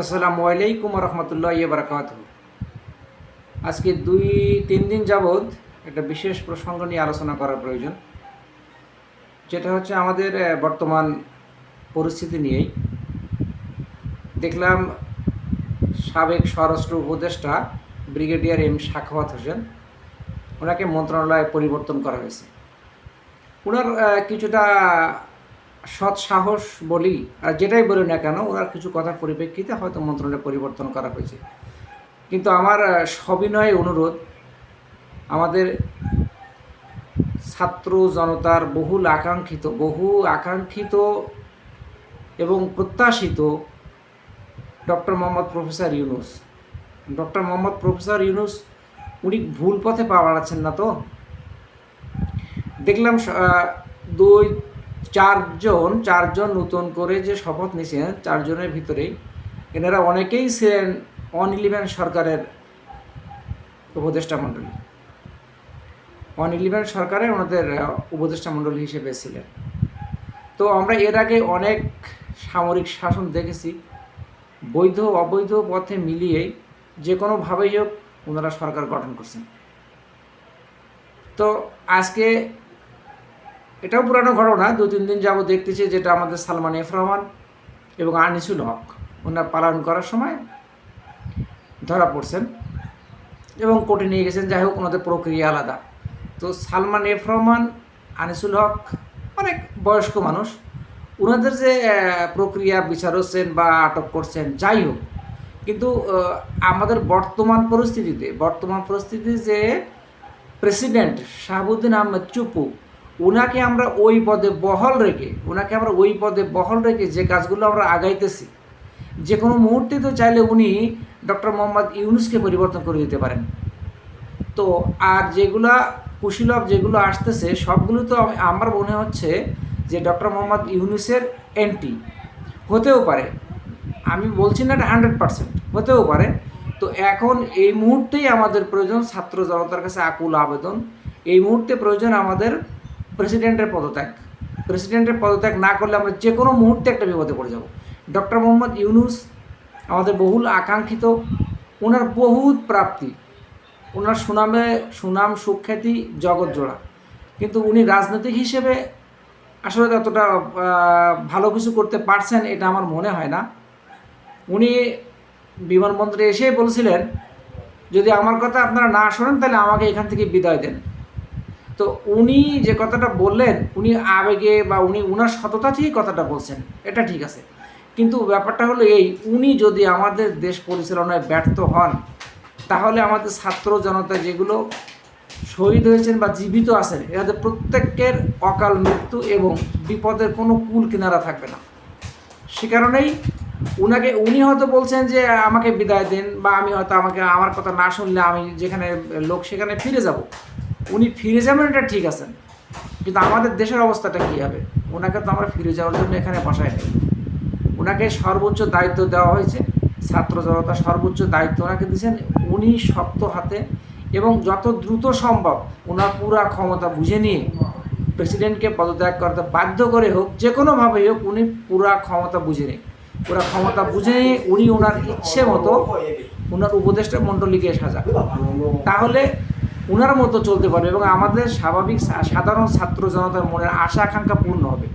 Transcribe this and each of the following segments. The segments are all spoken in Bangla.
আসসালামু আলাইকুম রহমতুল্লাহ বারকাত আজকে দুই, তিন দিন যাবৎ একটা বিশেষ প্রসঙ্গ নিয়ে আলোচনা করার প্রয়োজন। যেটা হচ্ছে আমাদের বর্তমান পরিস্থিতি নিয়েই। দেখলাম সাবেক স্বরাষ্ট্র উপদেষ্টা ব্রিগেডিয়ার এম শাখাওয়াত হোসেন, ওনাকে মন্ত্রণালয়ে পরিবর্তন করা হয়েছে। ওনার কিছুটা সৎ সাহস বলি, আর যেটাই বলি না কেন, ওনার কিছু কথার পরিপ্রেক্ষিতে হয়তো মন্ত্রণালয় পরিবর্তন করা হয়েছে। কিন্তু আমার সবিনয় অনুরোধ, আমাদের ছাত্র জনতার বহুল আকাঙ্ক্ষিত, বহু আকাঙ্ক্ষিত এবং প্রত্যাশিত doctor Mohammad professor Yunus. Doctor Mohammad professor Yunus, উনি ভুল পথে পা বাড়াচ্ছেন না তো? দেখলাম দুই চারজন চারজন নতুন করে যে শপথ নিয়েছেন চারজনের ভিতরেই এনারা অনেকেই ছিলেন অন ইলেভেন সরকারের উপদেষ্টা মণ্ডলী। অন ইলেভেন সরকারে ওনাদের উপদেষ্টা মণ্ডলী হিসেবে ছিলেন। তো আমরা এর আগে অনেক সামরিক শাসন দেখেছি, বৈধ, অবৈধ পথে মিলিয়ে যে কোনোভাবেই হোক ওনারা সরকার গঠন করছেন। তো আজকে এটাও পুরানো ঘটনা দু তিন দিন যাব দেখতেছি যেটা আমাদের সালমান এফ রহমান এবং আনিসুল হক, ওনারা পালন করার সময় ধরা পড়ছেন এবং কোর্টে নিয়ে গেছেন, যাই হোক ওনাদের প্রক্রিয়া আলাদা। তো সালমান এফ রহমান, আনিসুল হক, অনেক বয়স্ক মানুষ, ওনাদের যে প্রক্রিয়া, বিচার হচ্ছেন বা আটক করছেন, যাই হোক, কিন্তু আমাদের বর্তমান পরিস্থিতিতে, বর্তমান পরিস্থিতি যে প্রেসিডেন্ট শাহাবুদ্দিন আহমেদ চুপু ওনাকে আমরা ওই পদে বহল রেখে ওনাকে আমরা ওই পদে বহল রেখে যে কাজগুলো আমরা আগাইতেছি, যে কোনো মুহূর্তে তো চাইলে উনি ডক্টর মোহাম্মদ ইউনুসকে পরিবর্তন করে দিতে পারেন। তো আর যেগুলা কুশীলভ যেগুলো আসতেছে, সবগুলো তো আমার মনে হচ্ছে যে ডক্টর মোহাম্মদ ইউনুসের এন্টি হতেও পারে। আমি বলছি না এটা হান্ড্রেড পার্সেন্ট, হতেও পারে। তো এখন এই মুহূর্তেই আমাদের প্রয়োজন ছাত্র জনতার কাছে আকুল আবেদন, এই মুহূর্তে প্রয়োজন আমাদের প্রেসিডেন্টের পদত্যাগ। প্রেসিডেন্টের পদত্যাগ না করলে আমরা যে কোনো মুহূর্তে একটা বিপদে পড়ে যাব। ডক্টর মোহাম্মদ ইউনুস, আমাদের বহুল আকাঙ্ক্ষিত ওনার বহুত প্রাপ্তি। ওনার সুনামে, সুনাম সুখ্যাতি জগৎ জোড়া। কিন্তু উনি রাজনৈতিক হিসেবে আসলে ততটা ভালো কিছু করতে পারছেন এটা আমার মনে হয় না। উনি বিমানবন্দরে এসে বলছিলেন, যদি আমার কথা আপনারা না শোনেন, তাহলে আমাকে এখান থেকে বিদায় দেন। তো উনি যে কথাটা বললেন, উনি আবেগে বা উনি উনার সততা থেকেই কথাটা বলছেন, এটা ঠিক আছে। কিন্তু ব্যাপারটা হলো এই, উনি যদি আমাদের দেশ পরিচালনায় ব্যর্থ হন, তাহলে আমাদের ছাত্র জনতা যেগুলো শহীদ হয়েছেন বা জীবিত আছেন, এদের প্রত্যেকের অকাল মৃত্যু এবং বিপদের কোনো কুল কিনারা থাকবে না। সে কারণেই উনাকে, উনি হয়তো বলছেন যে, আমাকে বিদায় দিন বা আমি হয়তো আমাকে, আমার কথা না শুনলে আমি যেখানে লোক সেখানে ফিরে যাব। উনি ফিরে যাবেন এটা ঠিক আছেন কিন্তু আমাদের দেশের অবস্থাটা কী হবে? ওনাকে তো আমরা ফিরে যাওয়ার জন্য এখানে বসাই নেই। ওনাকে সর্বোচ্চ দায়িত্ব দেওয়া হয়েছে। ছাত্র জনতা সর্বোচ্চ দায়িত্ব ওনাকে দিয়েছেন। উনি শক্ত হাতে এবং যত দ্রুত সম্ভব ওনার পুরা ক্ষমতা বুঝে নিয়ে প্রেসিডেন্টকে পদত্যাগ করতে বাধ্য করে হোক, যে কোনোভাবেই হোক, উনি পুরা ক্ষমতা বুঝে নিন পুরা ক্ষমতা বুঝে নিয়ে উনি ওনার ইচ্ছে মতো ওনার উপদেষ্টা মণ্ডলীকে সাজা তাহলে ওনার মতো চলতে পারবে এবং আমাদের স্বাভাবিক সাধারণ ছাত্র জনতার মনের আশা আকাঙ্ক্ষা পূর্ণ হবে।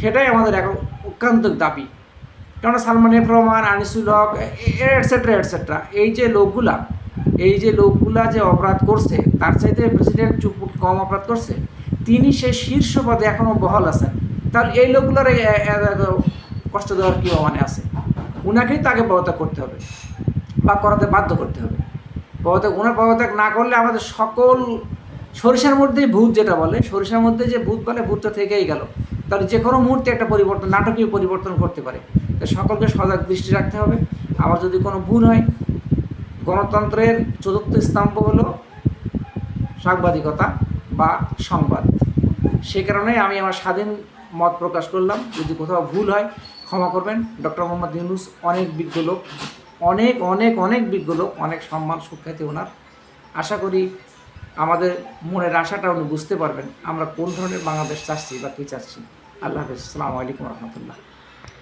সেটাই আমাদের এখন অত্যন্ত দাবি। কেননা Salman F Rahman, Anisul Huq etcetera etcetera এই যে লোকগুলা, এই যে লোকগুলা যে অপরাধ করছে, তার চাইতে প্রেসিডেন্ট চুপ কম অপরাধ করছে, তিনি সেই শীর্ষ পদে এখনও বহাল আছেন। তাহলে এই লোকগুলার কষ্ট দেওয়ার কী মানে আছে? ওনাকেই তাকে পদত্যাগ করতে হবে বা করাতে বাধ্য করতে হবে। পদত্যাগ, ওনার পদত্যাগ না করলে আমাদের সকল সরিষার মধ্যেই ভূত যেটা বলে, সরিষার মধ্যে যে ভূত বলে, ভূতটা থেকেই গেল। তাহলে যে কোনো মুহূর্তে একটা পরিবর্তন, নাটকীয় পরিবর্তন করতে পারে। তো সকলকে সজাগ দৃষ্টি রাখতে হবে। আবার যদি কোনো ভুল হয়, গণতন্ত্রের চতুর্থ স্তম্ভ হলো সাংবাদিকতা বা সংবাদ। সে কারণেই আমি আমার স্বাধীন মত প্রকাশ করলাম। যদি কোথাও ভুল হয়, ক্ষমা করবেন। ডক্টর মোহাম্মদ ইউনুস অনেক বিজ্ঞ লোক। অনেক অনেক অনেক বিজ্ঞ লোক, অনেক সম্মান সুখ্যাতি ওনার। আশা করি আমাদের মনের আশাটা উনি বুঝতে পারবেন, আমরা কোন ধরনের বাংলাদেশ চাচ্ছি বা কী চাচ্ছি। আল্লাহ হাফিজ। আসসালামু আলাইকুম রহমতুল্লাহ।